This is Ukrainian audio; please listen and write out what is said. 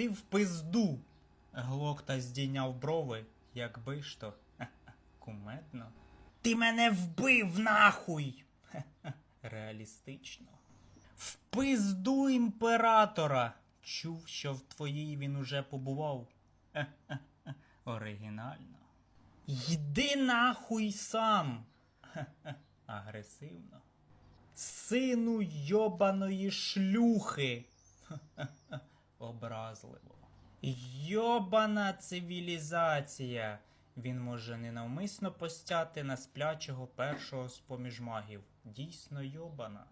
Іди в пизду. Глокта здійняв брови, якби ж то. Ха-ха, Кумедно. Ти мене вбив нахуй. Реалістично. В пизду імператора. Чув, що в твоїй він уже побував. Оригінально. Йди нахуй сам. Агресивно. Сину йобаної шлюхи. Образливо. Йобана цивілізація. Він може ненавмисно постяти на сплячого першого з поміж магів. Дійсно йобана.